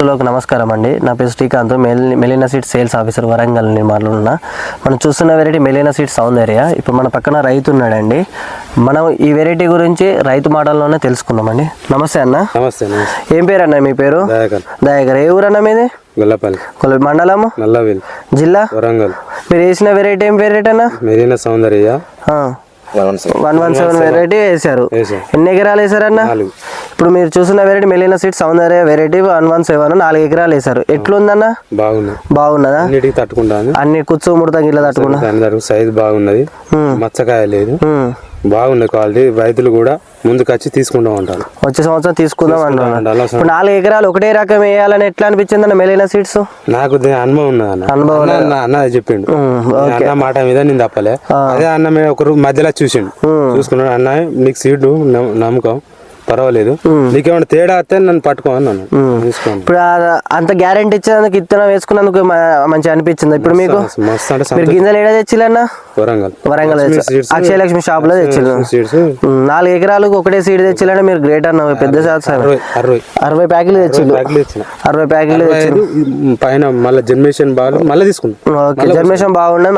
రైతులకు నమస్కారం అండి. నా పేరు Srikanth. మెల్ Melina seed sales officer Warangal నేను మాట్లాడుతున్నా మనం చూస్తున్న వెరైటీ మెలినా సీడ్ సౌందర్య ఇప్పుడు మన పక్కన రైతు ఉన్నాడండి. మనం ఈ వెరైటీ గురించి రైతు మాటల్లోనే తెలుసుకుందామండి. నమస్తే అన్న. నమస్తే ఏం పేరు అన్న మీ పేరు? దయాకర్. దయాగర్ ఏ ఊరన్న మీది? గొల్లపల్లి. మండలము? నల్లవేల్. జిల్లా? వరంగల్. మీరు వేసిన వెరైటీ ఏం వెరైటీ అన్న? Marina Soundarya one one seven. Variety వేసారు వేసాం. ఎన్ని ఎకరాలు వేసారన్న ఇప్పుడు మీరు చూసిన variety Melina seed Soundarya variety one one seven నాలుగు ఎకరాలు వేసారు ఎట్లుందన్న? బాగున్నాయి బాగున్నదా? అన్నిటికి తట్టుకుంటాను. అన్ని కుచ్చు ముడత గిట్ల తట్టుకున్నా? సైజు బాగున్నది. మచ్చకాయ లేదు. బాగున్నాయి క్వాలిటీ రైతులు కూడా ముందుకు వచ్చి తీసుకుంటూ ఉంటారు. వచ్చే సంవత్సరం తీసుకుందాం. అసలు ఇప్పుడు నాలుగు ఎకరాలు ఒకటే రకం వేయాలని ఎట్లా అనిపించింది అన్న మెలినా సీడ్స్ నాకు అనుభవం ఉన్నది? అన్న అనుభవం అన్న- చెప్పిండు. నేను అన్న మాట మీద నేను తప్పలే. అదే అన్న మీద ఒకరు మధ్యలో చూసిండు. చూసుకున్నాడు అన్న నీకు సీటు నమ్మకం. పర్వాలేదు. నీకేమైనా తేడా వస్తే నన్ను పట్టుకో అన్నాను తీసుకోండి. ఇప్పుడు అంత గ్యారెంటీ ఇచ్చినందుకు ఇత్తనం వేసుకున్నందుకు మంచిగా అనిపించింది? ఇప్పుడు మీకు? మీరు గింజలు ఏడా తెచ్చిల్లన్న? వరంగల్. వరంగల్ తెచ్చా-. అక్షయ లక్ష్మి షాప్లో తెచ్చిల్లు ఉమ్, నాలుగు ఎకరాలకు ఒకటే సీడ్ తెచ్చిల్లంటే మీరు గ్రేట్ అన్న పెద్ద శాతం అరవై ప్యాకెట్లు తెచ్చిల్లు ఇచ్చిన అరవై ప్యాకెట్లు ఈ పైన మళ్ళీ జనరేషన్ బాగా మళ్ళీ తీసుకుంటాం ఓకే మంచిగా బాగుంది,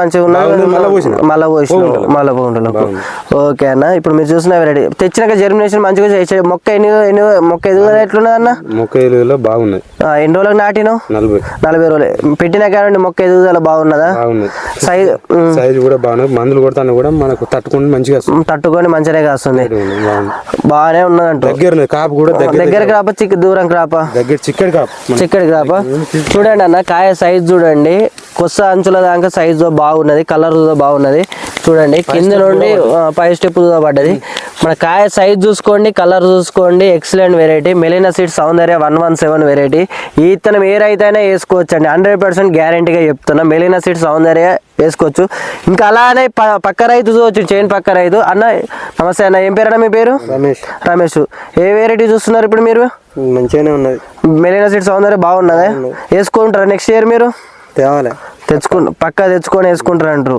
మళ్ళా పోసిన. మళ్ళీ పోసిన. మళ్ళీ ఓకే అన్న ఇప్పుడు మీరు చూసిన వెరైటీ తెచ్చినాక జర్మినేషన్ మంచిగా చేసే మొక్క ఎన్ని ఎన్ని మొక్క ఎదుగుదల ఎట్లున్నది అన్న? మొక్క బాగున్నది ఆ, ఎన్ని రోజులకు నాటినావు? నలభై. నలభై రోజులు. పెట్టిన కాడండి మొక్క ఎదుగుదల బాగున్నదా? సైజ్ సైజు కూడా బాగున్నది మందులు కొడతాను కూడా మనకు తట్టుకుంటే మంచిగా తట్టుకొని మంచిగానే కాస్తుంది. బాగానే ఉన్నది అంటూ దగ్గర కాపు కూడా దగ్గర రాపా చిక్క దూరం రాపా దగ్గర చిక్కడి కాపు చిక్కడికి రాపా చూడండి అన్న కాయ సైజ్ చూడండి. కొత్త అంచుల దాకా సైజ్ బాగున్నది కలర్ బాగున్నది. చూడండి కింద నుండి పై స్టెప్ పడ్డది. మన కాయ సైజ్ చూసుకోండి కలర్ చూసుకోండి excellent variety Melina seed Soundarya one one seven variety ఈ ఇత్తనం ఏ రైతు అయినా వేసుకోవచ్చు అండి హండ్రెడ్ పర్సెంట్ గ్యారంటీగా చెప్తున్నా. మెలినా సీడ్ సౌందర్య వేసుకోవచ్చు. ఇంకా అలానే ప- పక్క రైతు చూడవచ్చు చైన్ పక్క రైతు. అన్న నమస్తే అన్న ఏం పేరు అన్న మీ పేరు? రమేష్. రమేష్. ఏ వెరైటీ చూస్తున్నారు ఇప్పుడు మీరు? మంచిగానే ఉన్నది. మెలీనా సీట్ సౌందర్య బాగున్నదా? వేసుకుంటారా నెక్స్ట్ ఇయర్ మీరు? తేవాలి. తెచ్చుకు పక్కా తెచ్చుకొని వేసుకుంటారు అంటారు.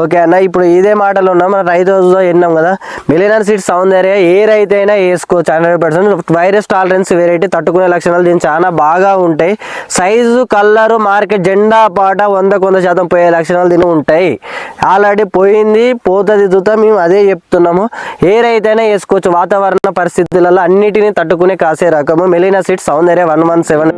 ఓకే అన్న ఇప్పుడు ఇదే మాటలు ఉన్నాం. మన రైతు రోజులో విన్నాం కదా? మెలీనా సీట్ సౌందర్య ఏ రైతు అయినా వేసుకోవచ్చు hundred percent. Virus tolerance variety తట్టుకునే లక్షణాలు దీని చాలా బాగా ఉంటాయి. సైజు కలరు మార్కెట్ జెండా పాట వందకు వంద శాతం పోయే లక్షణాలు దీని ఉంటాయి. ఆల్రెడీ పోయింది పోతుంది దుత మేము అదే చెప్తున్నాము. ఏ అయినా వేసుకోవచ్చు. వాతావరణ పరిస్థితులలో అన్నిటినీ తట్టుకునే కాసే రకము. Melina seed Soundarya one one seven